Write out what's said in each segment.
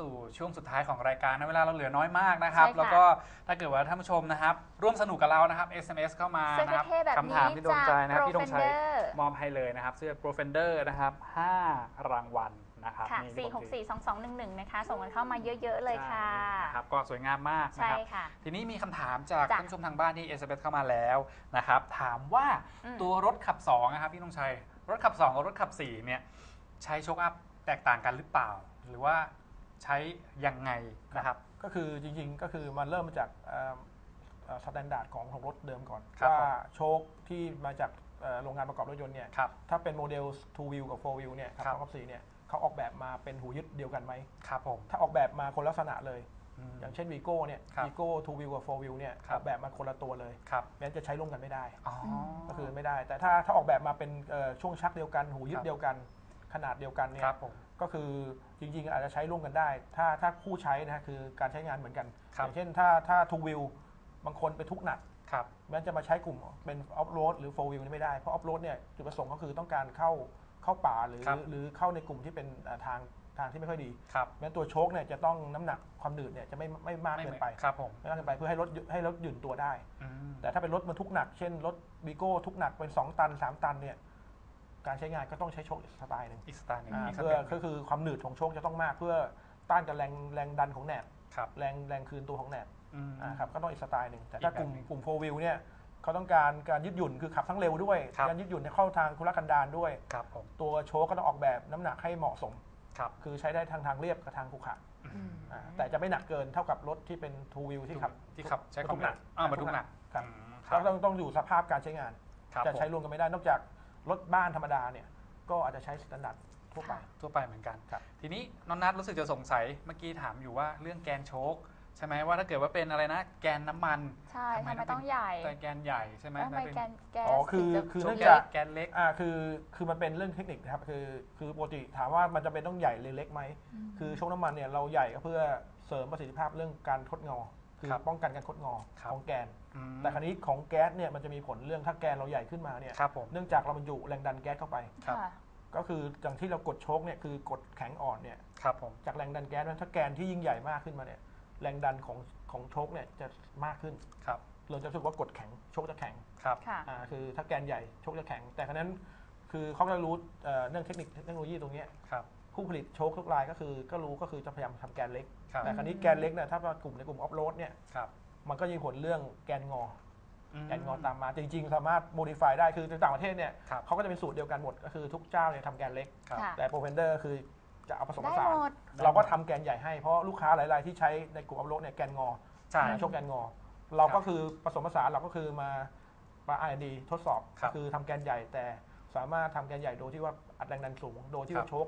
สู่ช่วงสุดท้ายของรายการนะเวลาเราเหลือน้อยมากนะครับ ใช่ค่ะ แล้วก็ถ้าเกิดว่าท่านผู้ชมนะครับ ร่วมสนุกกับเรานะครับ SMS เข้ามาเสื้อนะครับ เท่ๆแบบคำถามนี้ที่โดนใจนะครับจากพี่ธงชัย Profender มอบให้เลยนะครับ เสื้อ Profender นะครับ 5 รางวัลนะครับค่ะ นี่4ที่ผม6ถือ4 2 2 1 1 นะคะ ส่งกันเข้ามาเยอะๆเลยค่ะ ใช่นะครับก็สวยงามมากนะใช่ครับ ค่ะ ทีนี้มีคำถามจากจ้ะ ท่านผู้ชมทางบ้านที่ SMS เข้ามาแล้วนะครับ ถามว่าอืมตัวรถขับ2นะครับพี่ธงชัย รถขับ 2 กับรถขับ 4 เนี่ย ใช้โชคอัพแตกต่างกันหรือเปล่า หรือว่า ใช้ยังไงนะครับ ก็คือจริงๆ ก็คือมันเริ่มมาจากสแตนดาร์ดของของรถเดิมก่อนครับว่าโชคที่มาจากเอ่อโรงงานประกอบรถยนต์เนี่ยครับถ้าเป็นโมเดล2 wheel กับ4 wheel เนี่ยครับครับสองกับ4เนี่ยเขาออกแบบมาเป็นหูยึดเดียวกันไหมครับผมถ้าออกแบบมาคนละลักษณะเลยอืมอย่างเช่นวีโก้เนี่ยครับวีโก้2 wheel กับ4 wheel เนี่ยครัอบอกแบบมาคนละตัวเลยครับงั้นจะใช้ร่วมกันไม่ได้อ๋อก็คือไม่ได้ แต่ถ้าถ้าออกแบบมาเป็นเอ่อช่วงชักเดียวกัน หูยึคดรับเดียวกัน ขนาดเดียวกันเนี่คยรับผม ก็คือจริงๆ อาจจะใช้ร่วมกันได้ ถ้าถ้าคู่ใช้นะฮะคือการใช้งานเหมือนกันครัอบย่างเช่นถ้าถ้าทูวิวบางคนไปทุกหนัก ครับ แม้จะมาใช้กลุ่มเป็นออฟโรดหรือโฟวิวนี่ไม่ได้ เพราะออฟโรดเนี่ยจุดประสงค์ก็คือต้องการเข้าเข้าป่าหรือ ครับ หรือเข้าในกลุ่มที่เป็นอ่าทางทางที่ไม่ค่อยดีครับแม้ตัวโชคเนี่ยจะต้องน้ำหนักความหนืดเนี่ยจะไม่ไม่มากไม่เกิเหมืนไปครับผมไม่มากเกินไปเพื่อให้รถให้รถหยุ่นตัวได้ อืมแต่ถ้าเป็นรถบรรทุกหนัก เช่นรถบีโก้ทุกหนักเป็น 2 ตัน 3 ตันเนี่ย การใช้งานก็ต้องใช้โชคอีกสไตล์หนึ่งอีกสไตล์หนึ่งอ่าอีกสเพื่อเต็ปหนึ่งก็คือความหนืดของโชคจะต้องมาก เพื่อต้านกับแรงแรงดันของแหนบครับแรงแรงคืนตัวของแหนบอืม อ่าครับก็ต้องอีกสไตล์หนึ่งแต่ถ้าอีกกลุ่มแบบหนึ่งกลุ่มโฟวิวเนี่ยเขาต้องการการยืดหยุ่นคือขับทั้งเร็วด้วยครับ การยืดหยุ่นในเข้าทางคุรกันดารด้วย ครับผมตัวโชคก็ต้องออกแบบน้ำหนักให้เหมาะสม ครับ คือใช้ได้ทางทางเรียบกับทางขรุขระอืม อ่าแต่จะไม่หนักเกินเท่ากับรถที่เป็นทูวิวที่ขับ ที่ขับใช้ความหนักอ่าบรรทุกหนักครับ อืมคก็รับต้องต้องอยู่สภาพการใช้งาน ครับจะใช้ผมรวมกันไม่ได้นอกจาก รถบ้านธรรมดาเนี่ยก็อาจจะใช้สแตนดาร์ดทั่วไป ทั่วไปเหมือนกันครับ ทีนี้น้องนัทรู้สึกจะสงสัยเมื่อกี้ถามอยู่ว่าเรื่องแกนโชคใช่ไหมว่าถ้าเกิดว่าเป็นอะไรนะ แกนน้ำมันใช่ทำไมทำไมต้องต้องใหญ่แต่แกนใหญ่ใช่ไหมแล้วทำไมเป็นแกนแก๊สอ๋อคือถึงจะคือโชเนื่กองใหจาญ่กแกนเล็กอ่าคือคือมันเป็นเรื่องเทคนิคนะครับคือคือปกติถามว่ามันจะเป็นต้องใหญ่หรือเล็กไหมมคือช่วงน้ำมันเนี่ยเราใหญ่ก็เพื่อเสริมประสิทธิภาพเรื่องการคดงอ คือครับป้องกันการคดงอครับของแกนอืมแต่คราวนี้ของแก๊สเนี่ยมันจะมีผลเรื่องถ้าแกนเราใหญ่ขึ้นมาเนี่ยครับผมเนื่องจากเราบรรจุแรงดันแก๊สเข้าไปครับค่ะก็คืออย่างที่เรากดโชคเนี่ยคือกดแข็งอ่อนเนี่ยครับผมจากแรงดันแก๊สนั้นถ้าแกนที่ยิ่งใหญ่มากขึ้นมาเนี่ยแรงดันของของโชคเนี่ยจะมากขึ้นครับเราจะรู้สึกว่ากดแข็งโชคจะแข็งครับค่ะอ่าคือถ้าแกนใหญ่โชคจะแข็ง แต่ครั้นั้นคือเขาก็รู้เอ่อเรื่องเทคนิคเทคโนโลยีตรงเนี้ยครับ ผู้ผลิตโชคทุกรายก็คือ ก็รู้ก็คือจะพยายามทำแกนเล็ก ครับ แต่คราวนี้แกนเล็กเนี่ยถ้าว่ากลุ่มในกลุ่มออฟโรดเนี่ยครับมันก็มีผลเรื่องแกนงออืมแกนงอตามมาจริง ๆ สามารถโมดิฟายได้คือในต่างประเทศเนี่ยครับ เขาก็จะเป็นสูตรเดียวกันหมดก็คือทุกเจ้าเนี่ยทำแกนเล็ก ครับ ค่ะ แต่โปรเฟนเดอร์คือจะเอาผสมผได้สานหมด เราก็ทำแกนใหญ่ให้เพราะลูกค้าหลาย ๆ ที่ใช้ในกลุ่มออฟโรดเนี่ยแกนงอ ใช่โชคแกนงอ เราก็คือผสมผสานเราก็คือมามา R&D ทดสอบครัก็บคือทำแกนใหญ่แต่สามารถทำแกนใหญ่โดยที่ว่าอัดแรงดันสูง โดยที่ครับว่าโชค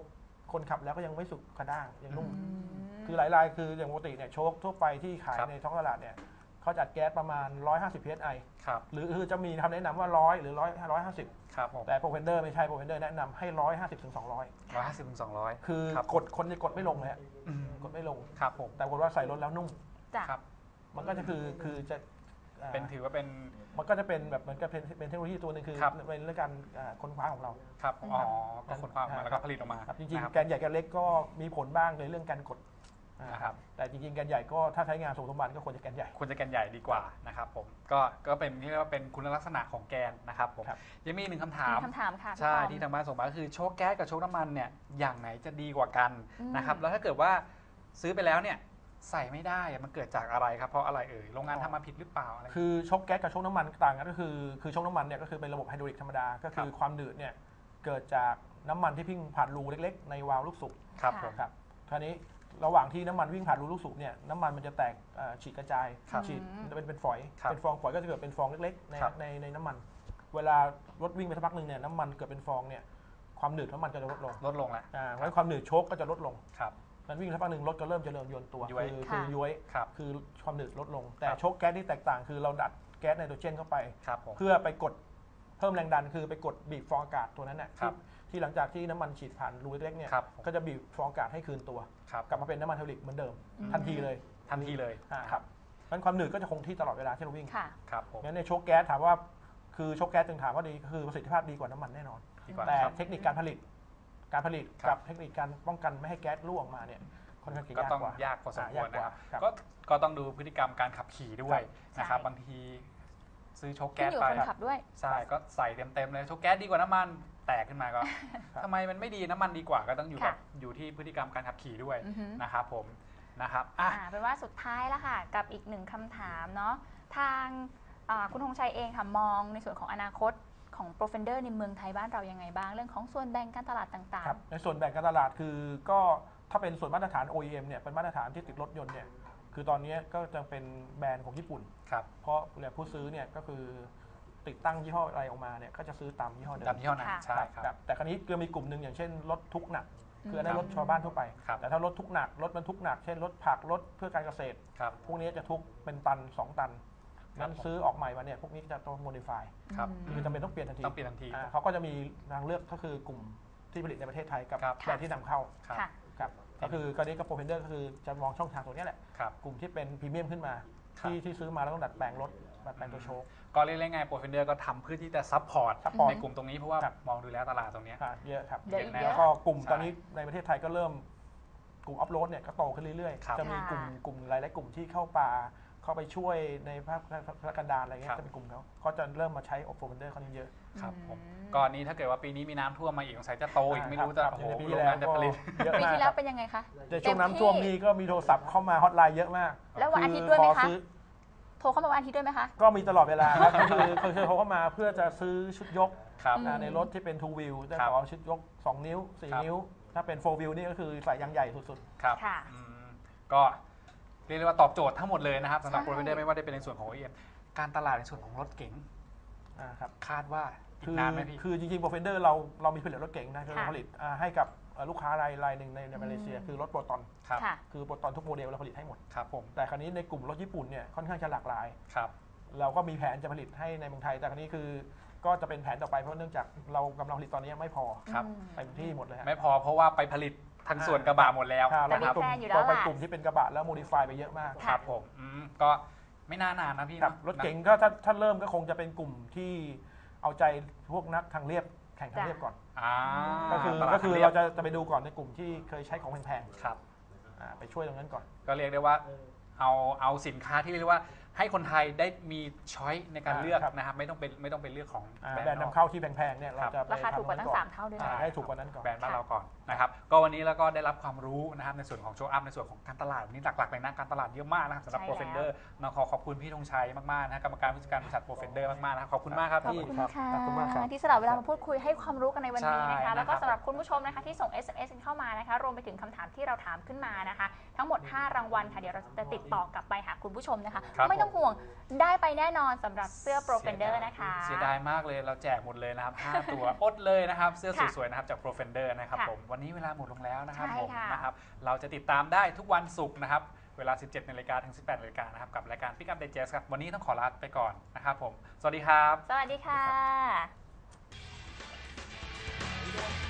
คนขับแล้วก็ยังไม่สุกกระด้างยังนุ่มอืมคือหลายรายคืออย่างปกติเนี่ยโชคทั่วไปที่ขายครับ ในท้องตลาดเนี่ยเขาจัดแก๊สประมาณ 150 psi ครับหรือคือจะมีคำแนะนำว่า 100 หรือ 100 150ครับผมแต่โปรเฟนเดอร์ไม่ใช่โปรเฟนเดอร์แนะนำให้ 150ถึง200 ร้อยห้าสิบถึงสองร้อย คือครับ กดคนจะกดไม่ลงเลยฮะอืมกดไม่ลง ครับผม แต่ปรากฏว่าใส่รถแล้วนุ่ม จ้ะ ครับ มันก็จะคือคือจะอ่า เป็นถือว่าเป็น มันก็จะเป็นแบบเหมือนกับเป็นเป็นเทคโนโลยีตัวหนึ่งคือครับ เป็นเรื่องการอ่าค้นคว้าของเรา ครับอ๋อก็คนความมาแล้วก็ผลิตออกมาครับจริงนะคๆแกนใหญ่แกนเล็กก็มีผลบ้างในเรื่องการกดนะครับ แต่จริงๆแกนใหญ่ก็ถ้าใช้งานสมสมบัติก็ควรจะแกนใหญ่ ควรจะแกนใหญ่ดีกว่านะครับผมก็ก็เป็นที่เรียกว่าเป็นคุณลักษณะของแกนนะครับผมครับ ยังมีอีกหนึ่งคำถาม มีคำถามค่ะพี่ใช่ปอม ที่ทางบ้านส่งมาก็คือโชคแก๊สกับโชคน้ำมันเนี่ยอย่างไหนจะดีกว่ากันอืม นะครับแล้วถ้าเกิดว่าซื้อไปแล้วเนี่ย ใส่ไม่ได้อะมันเกิดจากอะไรครับเพราะอะไรเอ่ยโรงงานทำมาผิดหรือเปล่าอะไร คือชกแก๊สกับชกน้ำมันต่างกันก็คือคือชกน้ำมันเนี่ยก็คือเป็นระบบไฮดรอลิกธรรมดา ก็คือความหนืดเนี่ยเกิดจากน้ำมันที่พิ่งผ่านรูเล็กๆ ในวาล์วลูกสูบครับค่ะผม ครับคราวนี้ระหว่างที่น้ำมันวิ่งผ่านรูลูกสูบเนี่ยน้ำมันมันจะแตกเอ่อฉีดกระจายครับฉีดอืมมันจะเป็นเป็นฝอยครับเป็นฟองฝอยก็จะเกิดเป็นฟองเล็กๆในครับ ในในน้ำมัน เวลารถวิ่งไปสักพักหนึ่งเนี่ยน้ำมันเกิดเป็นฟองเนี่ยความหนืดน้ำมันก็จะลดลงลดลงแล้วอ่าเพราะฉะนั้นความหนืดโชคก็จะลดลง ครับ นั้นวิ่งสักพักหนึ่งรถก็เริ่มจะเริ่มยนตัวย้วย คือค่ะคือย้วยครับคือความหนืดลดลง แต่ครับ โชคแก๊สที่แตกต่างคือเราดัดแก๊สไนโตรเจนเข้าไป ครับผม เพื่อไปกดเพิ่มแรงดันคือไปกดบีบฟองอากาศตัวนั้นน่ะครัที่บ ที่หลังจากที่น้ำมันฉีดผ่านรูเล็กๆเนี่ยครับผมก็จะบีบฟองอากาศให้คืนตัว ครับกลับมาเป็นน้ำมันไฮดรอลิกเหมือนเดิม อืม ทันทีเลยทันทีเลยอ่าครับมันความหนืดก็จะคงที่ตลอดเวลาที่เราวิ่งค่ะ ครับผมงั้นในโชคแก๊สถามว่าคือโชคแก๊สจึงถามว่าดีก็คือประสิทธิภาพดีกว่าน้ำมันแน่นอน ดีกว่าแต่ครับ เทคนิคการผลิต การผลิตครับ กับเทคนิคการป้องกันไม่ให้แก๊สรั่วออกมาเนี่ยค่อนข้างจะก็ยากต้องกว่ายากพอสมควรนะครับ อ่ายากกว่าครับก็ก็ต้องดูพฤติกรรมการขับขี่ด้วยนะครับ ใช่ บางทีซื้อโชกขึ้แก๊นสอยู่ไปกับคนขับด้วย ใช่ก็ใส่เต็มๆเลยโชกแก๊สดีกว่าน้ำมันแตกขึ้นมาก็ครับ ทำไมมันไม่ดีน้ำมันดีกว่าก็ต้องอยู่กับค่ะ อยู่ที่พฤติกรรมการขับขี่ด้วยอือหือ นะครับผมนะครับอะ อ่าเป็นว่าสุดท้ายแล้วค่ะ กับอีกหนึ่งคำถามเนาะทางอ่าคุณธงชัยเองค่ะมองในส่วนของอนาคต ของโปรเฟนเดอร์ในเมืองไทยบ้านเรายังไงบ้าง เรื่องของส่วนแบ่งการตลาดต่างครับในส่วนแบ่งการตลาดคือก็ถ้าเป็นส่วนมาตรฐาน OEM เนี่ยเป็นมาตรฐานที่ติดรถยนต์เนี่ยคือตอนนี้ก็จะเป็นแบรนด์ของญี่ปุ่น ครับเพราะเนี่ยผู้ซื้อเนี่ยก็คือติดตั้งยี่ห้ออะไรออกมาเนี่ยก็จะซื้อตามยี่ห้อเดิตามมที่เท่านั้นใช่ครับครับแต่คราวนี้ก็มีกลุ่มหนึ่งอย่างเช่นรถทุกข์หนัก ๆคืออันนั้นรถชาวบ้านทั่วไป ครับ แต่ถ้ารถทุกข์หนักรถบรรทุกหนัก เช่นรถผักรถเพื่อการเกษตร ครับ พวกนี้จะทุกเป็นตัน 2 ตันครับ นั้นซื้อออกใหม่มาเนี่ยพวกนี้จะต้องโมดิฟายครับอืมคือจำเป็นต้องเปลี่ยนทันทีต้องเปลี่ยนทันทีอ่าเขาก็จะมีทางเลือกก็คือกลุ่มที่ผลิตในประเทศไทยกับครับ แบรนด์ที่นำเข้าครับ ค่ะ ครับก็คือก็นี้ก็โปรเพนเดอร์ก็คือจะมองช่องทางตรงเนี้ยแหละครับ กลุ่มที่เป็นพรีเมียมขึ้นมาครับ ที่ที่ซื้อมาแล้วต้องดัดแปลงรถดัดแปลงตัวโชว์ก็เรียกง่ายๆโปรเฟนเดอร์ก็ทำเพื่อที่จะซัพพอร์ต support ในกลุ่มตรงนี้เพราะว่าครับ มองดูแล้วตลาดตรงเนี้ย อ่าเยอะครับ เดี๋ยวอีกเห็นเยแล้อะ แล้วก็กลุ่มใช่ตอนนี้ในประเทศไทยก็เริ่มกลุ่มอัพโหลดเนี่ยก็โตขึ้นเรื่อยครับ ๆ จะมีกลุ่มค่ะกลุ่มหลายๆกลุ่มที่เข้าป่า เข้าไปช่วยในภาคภาคกันดารอะไรเงี้ครัยบจะเป็นกลุ่มเขาเขาจะเริ่มมาใช้โอโฟนเดอร์เขานี่เยอะ ครับผมอืมก่อนนี้ถ้าเกิดว่าปีนี้มีน้ำท่วมมาอีกสงสัยจะโตอีกไม่รู้จะครับโอ้โหในปีโรที่งแล้งานวจะก็ผลิต เยอะปีมากที่คแล้รัวบเป็นยังไงคะในช่วงน้ำท่วมนี่ก็มีโทรศัพท์เข้ามาฮอตไลน์เยอะมากแล้ววันอาทิตย์ด้วยไหมขคะซื้อโทรเข้ามาวันอาทิตย์ด้วยไหมคะ ก็มีตลอดเวลาครับ ก็คือคือคือเขาเข้ามาเพื่อจะซื้อชุดยกครับอืมอ่าในรถที่เป็น two wheel จะครับขอชุดยก 2 นิ้ว ครับ 4 นิ้ว ถ้าเป็น four wheel นี่ก็คือใส่ยางใหญ่สุดครับค่ะ อืมก็ เรียกได้ว่าตอบโจทย์ทั้งหมดเลยนะครับสำหรับใช่โปรเฟนเดอร์ไม่ว่าจะเป็นในส่วนของ OEM การตลาดในส่วนของรถเก๋งๆอ่าครับ คาดว่าอีคืกอนานไหมพี่ คือจริงๆ p r o f e n d e r เราเรามีผลิตรถเก๋งนะคือเราค่ะ ผลิตอ่าให้กับเอ่อลูกค้ารายรายหนึ่งในในมาเลเซียอืมคือรถโปรตอนครับ ค่ะ คือโปรตอนทุกโมเดลเราผลิตให้หมด ครับผมแต่คราวนี้ในกลุ่มรถญี่ปุ่นเนี่ยค่อนข้างจะหลากหลาย ครับ เราก็มีแผนจะผลิตให้ในเมืองไทย แต่คราวนี้คือก็จะเป็นแผนต่อไปเพราะเนื่องจากเรากำลังผลิตตอนนี้ไม่พอครับ อืม เต็มที่หมดเลยฮะ ไม่พอเพราะว่าไปผลิต ทางส่วนกระบะหมดแล้วค่ะแต่นะครับมีแพลนอยู่แล้วเราไปล่ะ กลุ่มที่เป็นกระบะแล้วโมดิฟายไปเยอะมากคค่ะ รับผมอืมก็ไม่น่านานนะพี่ครับนะรถเก๋งก็ถ้าถ้าเริ่มก็คงจะเป็นกลุ่มที่เอาใจพวกนักทางเรียบแข่งทางเรียบก่อน อ่าก็คือตลดก็คือทงเรายบจะจะไปดูก่อนในกลุ่มที่เคยใช้ของแพงครับ ๆอ่าไปช่วยตรงนั้นก่อน ก็เรียกได้ว่าเอาเอาสินค้าที่เรียกได้ว่า ให้คนไทยได้มีช้อยในการอ่าเลือกครับ นะครับไม่ต้องเป็นไม่ต้องเป็นเลือกของอ่าแบรนแบรนด์ด์นอกนำเข้าที่แพงๆเนี่ยเราครับจะไปราคาถูกกว่าตั้งทำสามเท่าด้วยนะ อ่าให้ถูกกว่านั้นก่อน แบรนด์บ้านเราก่อนนะครับก็วันนี้แล้วก็ได้รับความรู้นะครับในส่วนของโชว์อัพในส่วนของการตลาดวันนี้หลักๆเลยนะการตลาดเยอะมากนะครับสำหรับใช่โปรเฟนเดอร์เราขอขอบคุณพี่ธงชัยมากๆนะกรรมการผู้จัดการบริษัทโปรเฟนเดอร์มากๆนะครับขอบคุณมากครับขอบพี่ คุณครับค่ะขอบคุณมากครับ ที่สละเวลามาพูดคุยให้ความรู้กันในวันนี้นะใช่คะ แล้วก็นะครับสำหรับคุณผู้ชมนะคะที่ส่ง SMS กันเข้ามานะคะ รวมไปถึงคำถามที่เราถามขึ้นมานะคะ ทั้งหมด 5 รางวัลค่ะ เดี๋ยวเราจะติดต่อกลับไปหาคุณผู้ชมนะคะ ครับ ไม่ต้ององห่วงได้ไปแน่นอนสำหรับเสื้อโปรเฟนเดอร์นะคะ เสียดายมากเลยเราแจกหมดเลยนะครับ 5 ตัว อดเลยนะครับ เสื้อสวยๆนะครับจากโปรเฟนเดอร์นะครับผมวันนี้เวลาหมดลงแล้วนะครับผมนะครับเราจะติดตามได้ทุกวันศุกร์นะครับ เวลา 17นาฬิกาถึง 18นาฬิกานะครับกับรายการ Pick Up Digest ครับวันนี้ต้องขอลาไปก่อนนะครับผม สวัสดีครับ สวัสดีค่ะ